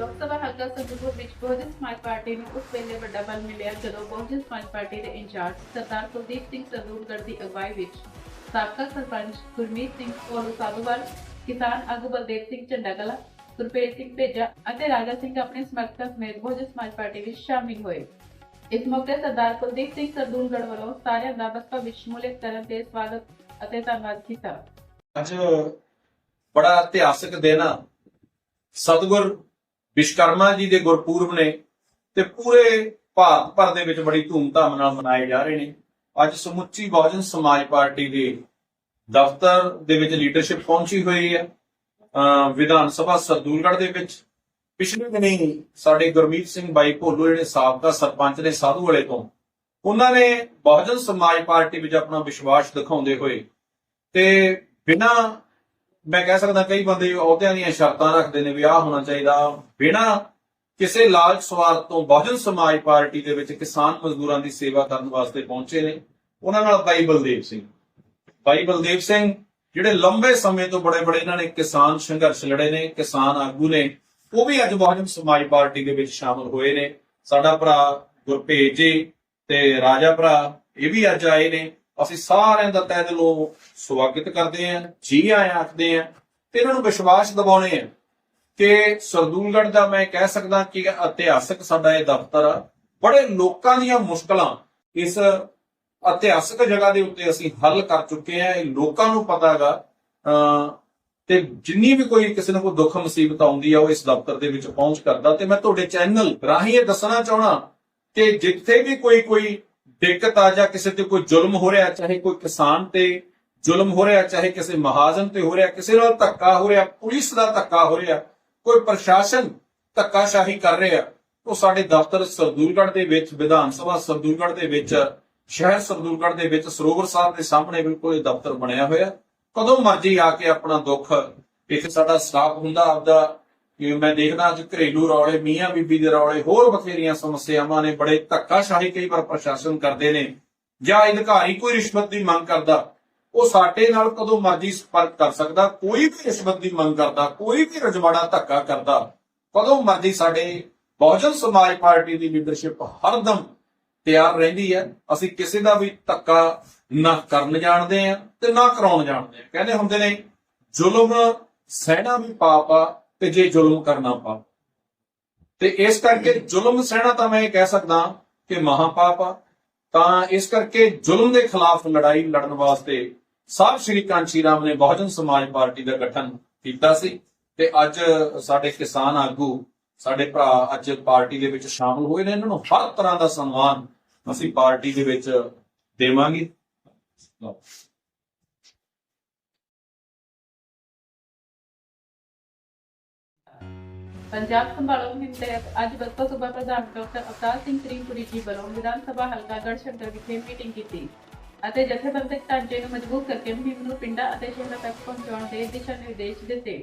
ਲੋਕ ਸਭਾ ਹਲਕਾ ਸੰਗਰੂਰ ਵਿੱਚ ਬਹੁਜਨ ਸਮਾਜ ਪਾਰਟੀ ਨੂੰ ਉਸ ਵੇਲੇ ਵੱਡਾ ਬਲ ਮਿਲਿਆ ਜਦੋਂ ਬਹੁਜਨ ਸਮਾਜ ਪਾਰਟੀ ਦੇ ਇੰਚਾਰਜ ਸਰਦਾਰ ਕੁਲਦੀਪ ਸਿੰਘ ਸਰਦੂਲਗੜ੍ਹ ਦੀ ਅਗਵਾਈ ਵਿੱਚ ਸਾਬਕਾ ਸਰਪੰਚ ਗੁਰਮੀਤ ਸਿੰਘ ਕੋਲੂ ਸਾਧੂਵਾਲ, ਕਿਸਾਨ ਆਗੂ ਬਲਦੇਵ ਸਿੰਘ ਝੰਡਾਕਲਾ ਗੁਰਪ੍ਰੀਤ ਸਿੰਘ ਭੇਜਾ ਅਤੇ ਰਾਜਾ ਸਿੰਘ ਆਪਣੇ ਸਮਰਥਕਾਂ ਸਮੇਤ ਬਹੁਜਨ ਸਮਾਜ ਪਾਰਟੀ ਵਿੱਚ ਸ਼ਾਮਿਲ ਹੋਏ। ਇਸ ਮੌਕੇ ਸਰਦਾਰ ਕੁਲਦੀਪ ਸਿੰਘ ਸਰਦੂਲਗੜ੍ਹ ਵੱਲੋਂ ਸਾਰਿਆਂ ਦਾ ਬਸਪਾ ਵਿੱਚ ਸ਼ਮੂਲੀਅਤ ਕਰਨ ਤੇ ਸਵਾਗਤ ਅਤੇ ਧੰਨਵਾਦ ਕੀਤਾ। ਅੱਜ ਬੜਾ ਇਤਿਹਾਸਕ ਦਿਨ ਆ। ਸਤਿਗੁਰ ਵਿਸ਼ਕਰਮਾ ਜੀ ਦੇ ਗੁਰਪੂਰਬ ਨੇ ਤੇ ਪੂਰੇ ਭਾਰਤ ਭਰ ਦੇ ਵਿੱਚ ਬੜੀ ਧੂਮਧਾਮ ਨਾਲ ਮਨਾਏ ਜਾ ਰਹੇ ਨੇ। ਅੱਜ ਸਮੁੱਚੀ ਬਹੁਜਨ ਸਮਾਜ ਪਾਰਟੀ ਦੇ ਦਫ਼ਤਰ ਦੇ ਵਿੱਚ ਲੀਡਰਸ਼ਿਪ ਪਹੁੰਚੀ ਹੋਈ ਹੈ ਵਿਧਾਨ ਸਭਾ ਸਰਦੂਲਗੜ੍ਹ ਦੇ ਵਿੱਚ। ਪਿਛਲੇ ਦਿਨੀ ਸਾਡੇ ਗੁਰਮੀਤ ਸਿੰਘ ਬਾਈ ਭੋਲੂ ਜਿਹੜੇ ਸਾਬਕਾ ਸਰਪੰਚ ਨੇ ਸਾਧੂ ਵਾਲੇ ਤੋਂ, ਉਹਨਾਂ ਨੇ ਬਹੁਜਨ ਸਮਾਜ ਪਾਰਟੀ ਵਿੱਚ ਆਪਣਾ ਵਿਸ਼ਵਾਸ ਦਿਖਾਉਂਦੇ ਹੋਏ ਤੇ ਬਿਨਾਂ ਮੈਂ ਕਹਿ ਸਕਦਾ ਕਈ ਬੰਦੇ ਅਹੁਦਿਆਂ ਦੀਆਂ ਸ਼ਰਤਾਂ ਰੱਖਦੇ ਨੇ ਵੀ ਆਹ ਹੋਣਾ ਚਾਹੀਦਾ। ਬਿਨਾਂ ਕਿਸੇ ਲਾਲਚ ਸਵਾਰਥ ਤੋਂ ਬਹੁਜਨ ਸਮਾਜ ਪਾਰਟੀ ਦੇ ਵਿੱਚ ਕਿਸਾਨ ਮਜ਼ਦੂਰਾਂ ਦੀ ਸੇਵਾ ਕਰਨ ਵਾਸਤੇ ਪਹੁੰਚੇ ਨੇ। ਉਹਨਾਂ ਨਾਲ ਬਾਈ ਬਲਦੇਵ ਸਿੰਘ। ਬਾਈ ਬਲਦੇਵ ਸਿੰਘ, ਜਿਹੜੇ ਲੰਬੇ ਸਮੇਂ ਤੋਂ ਬੜੇ ਬੜੇ ਇਹਨਾਂ ਨੇ ਕਿਸਾਨ ਸੰਘਰਸ਼ ਲੜੇ ਨੇ, ਕਿਸਾਨ ਆਗੂ ਨੇ, ਉਹ ਵੀ ਅੱਜ ਬਹੁਜਨ ਸਮਾਜ ਪਾਰਟੀ ਦੇ ਵਿੱਚ ਸ਼ਾਮਲ ਹੋਏ ਨੇ। ਸਾਡਾ ਭਰਾ ਗੁਰਪ੍ਰੀਤ ਜੀ ਤੇ ਰਾਜਾ ਭਰਾ, ਇਹ ਵੀ ਅੱਜ ਆਏ ਨੇ। ਅਸੀਂ ਸਾਰਿਆਂ ਦਾ ਤਹਿ ਦਿਲੋਂ ਸਵਾਗਤ ਕਰਦੇ ਹਾਂ, ਜੀ ਆਇਆਂ ਆਖਦੇ ਹਾਂ ਤੇ ਇਹਨਾਂ ਨੂੰ ਵਿਸ਼ਵਾਸ ਦਿਵਾਉਣੇ ਆ ਕਿ ਸਰਦੂਲਗੜ੍ਹ ਦਾ ਮੈਂ ਕਹਿ ਸਕਦਾ ਕਿ ਇਤਿਹਾਸਕ ਸਾਡਾ ਇਹ ਦਫ਼ਤਰ ਆ, ਬੜੇ ਲੋਕਾਂ ਦੀਆਂ ਮੁਸ਼ਕਲਾਂ ਇਸ ਇਤਿਹਾਸਕ ਜਗ੍ਹਾ ਦੇ ਉੱਤੇ ਅਸੀਂ ਹੱਲ ਕਰ ਚੁੱਕੇ ਆ ਇਹ ਲੋਕਾਂ ਨੂੰ ਪਤਾ ਹੈਗਾ। ਅ ਤੇ ਜਿੰਨੀ ਵੀ ਕੋਈ ਕਿਸੇ ਨੂੰ ਕੋਈ ਦੁੱਖ ਮੁਸੀਬਤ ਆਉਂਦੀ ਆ, ਉਹ ਇਸ ਦਫ਼ਤਰ ਦੇ ਵਿੱਚ ਪਹੁੰਚ ਕਰਦਾ। ਤੇ ਮੈਂ ਤੁਹਾਡੇ ਚੈਨਲ ਰਾਹੀਂ ਇਹ ਦੱਸਣਾ ਚਾਹਣਾ ਕਿ ਜਿੱਥੇ ਵੀ ਕੋਈ ਕੋਈ ਦਿੱਕਤ ਆ ਜਾਂ ਕਿਸੇ ਤੇ ਕੋਈ ਜ਼ੁਲਮ ਹੋ ਰਿਹਾ, ਚਾਹੇ ਕੋਈ ਕਿਸਾਨ ਤੇ ਜ਼ੁਲਮ ਹੋ ਰਿਹਾ, ਚਾਹੇ ਕਿਸੇ ਮਹਾਜਨ ਤੇ ਹੋ ਰਿਹਾ, ਕਿਸੇ ਨਾਲ ਧੱਕਾ ਹੋ ਰਿਹਾ, ਪੁਲਿਸ ਦਾ ਧੱਕਾ ਹੋ ਰਿਹਾ, ਕੋਈ ਪ੍ਰਸ਼ਾਸਨ ਧੱਕਾਸ਼ਾਹੀ ਕਰ ਰਿਹਾ, ਉਹ ਸਾਡੇ ਦਫ਼ਤਰ ਸਰਦੂਲਗੜ੍ਹ ਦੇ ਵਿੱਚ, ਵਿਧਾਨ ਸਭਾ ਸਰਦੂਲਗੜ੍ਹ ਦੇ ਵਿੱਚ, ਸ਼ਹਿਰ ਸਰਦੂਲਗੜ੍ਹ ਦੇ ਵਿੱਚ ਸਰੋਵਰ ਸਾਹਿਬ ਦੇ ਸਾਹਮਣੇ ਬਿਲਕੁਲ ਇਹ ਦਫ਼ਤਰ ਬਣਿਆ ਹੋਇਆ। ਕਦੋਂ ਮਰਜ਼ੀ ਆ ਕੇ ਆਪਣਾ ਦੁੱਖ, ਇੱਥੇ ਸਾਡਾ ਸਟਾਫ ਹੁੰਦਾ, ਆਪਦਾ ਕਿ ਮੈਂ ਦੇਖਦਾ ਅੱਜ ਘਰੇਲੂ ਰੌਲੇ, ਮੀਆਂ ਬੀਬੀ ਦੇ ਰੌਲੇ, ਹੋਰ ਬਥੇਰੀਆਂ ਸਮੱਸਿਆਵਾਂ ਨੇ, ਬੜੇ ਧੱਕਾਸ਼ਾਹੀ ਕਈ ਵਾਰ ਪ੍ਰਸ਼ਾਸਨ ਕਰਦੇ ਨੇ। ਜਾਂ ਅਧਿਕਾਰੀ ਕੋਈ ਰਿਸ਼ਵਤ ਦੀ ਮੰਗ ਕਰਦਾ, ਉਹ ਸਾਡੇ ਨਾਲ ਕਦੋਂ ਮਰਜ਼ੀ ਸੰਪਰਕ ਕਰ ਸਕਦਾ, ਕੋਈ ਵੀ ਰਿਸ਼ਵਤ ਦੀ ਮੰਗ ਕਰਦਾ, ਕੋਈ ਵੀ ਰਜਵਾੜਾ ਧੱਕਾ ਕਰਦਾ, ਕਦੋਂ ਮਰਜ਼ੀ ਸਾਡੇ ਬਹੁਜਨ ਸਮਾਜ ਪਾਰਟੀ ਦੀ ਲੀਡਰਸ਼ਿਪ ਹਰਦਮ ਤਿਆਰ ਰਹਿੰਦੀ ਹੈ। ਅਸੀਂ ਕਿਸੇ ਦਾ ਵੀ ਧੱਕਾ ਨਾ ਕਰਨ ਜਾਣਦੇ ਆ ਤੇ ਨਾ ਕਰਾਉਣ ਜਾਣਦੇ ਆ ਕਹਿੰਦੇ ਹੁੰਦੇ ਨੇ, ਜ਼ੁਲਮ ਸਹਿਣਾ ਵੀ ਪਾਪ ਆ ਤੇ ਜੇ ਜ਼ੁਲਮ ਕਰਨਾ ਪਾਪ ਤੇ ਇਸ ਕਰਕੇ ਜ਼ੁਲਮ ਸਹਿਣਾ ਤਾਂ ਮੈਂ ਇਹ ਕਹਿ ਸਕਦਾ ਕਿ ਮਹਾਪਾਪ ਆ। ਤਾਂ ਇਸ ਕਰਕੇ ਜ਼ੁਲਮ ਦੇ ਖਿਲਾਫ ਲੜਾਈ ਲੜਨ ਵਾਸਤੇ ਸਾਹਿਬ ਸ਼੍ਰੀ ਕਾਂਚੀ ਰਾਮ ਨੇ ਬਹੁਜਨ ਸਮਾਜ ਪਾਰਟੀ ਦਾ ਗਠਨ ਕੀਤਾ ਸੀ। ਤੇ ਅੱਜ ਸਾਡੇ ਕਿਸਾਨ ਆਗੂ, ਸਾਡੇ ਭਰਾ ਅੱਜ ਪਾਰਟੀ ਦੇ ਵਿੱਚ ਸ਼ਾਮਲ ਹੋਏ ਨੇ। ਇਹਨਾਂ ਨੂੰ ਹਰ ਤਰ੍ਹਾਂ ਦਾ ਸਨਮਾਨ ਅਸੀਂ ਪਾਰਟੀ ਦੇ ਵਿੱਚ ਦੇਵਾਂਗੇ। ਪੰਜਾਬ ਸੰਭਾਲੋ ਮੁਹਿੰਮ ਤਹਿਤ ਅੱਜ ਬਸਪਾ ਸੂਬਾ ਪ੍ਰਧਾਨ ਡਾਕਟਰ ਅਵਤਾਰ ਸਿੰਘ ਤ੍ਰਿਪੁਰੀ ਜੀ ਵੱਲੋਂ ਵਿਧਾਨ ਸਭਾ ਹਲਕਾ ਗੜਸ਼ੰਕਰ ਵਿਖੇ ਮੀਟਿੰਗ ਕੀਤੀ ਅਤੇ ਜਥੇਬੰਦਕ ਢਾਂਚੇ ਨੂੰ ਮਜ਼ਬੂਤ ਕਰਕੇ ਮੁਹਿੰਮ ਨੂੰ ਪਿੰਡਾਂ ਅਤੇ ਸ਼ਹਿਰਾਂ ਤੱਕ ਪਹੁੰਚਾਉਣ ਦੇ ਦਿਸ਼ਾ ਨਿਰਦੇਸ਼ ਦਿੱਤੇ।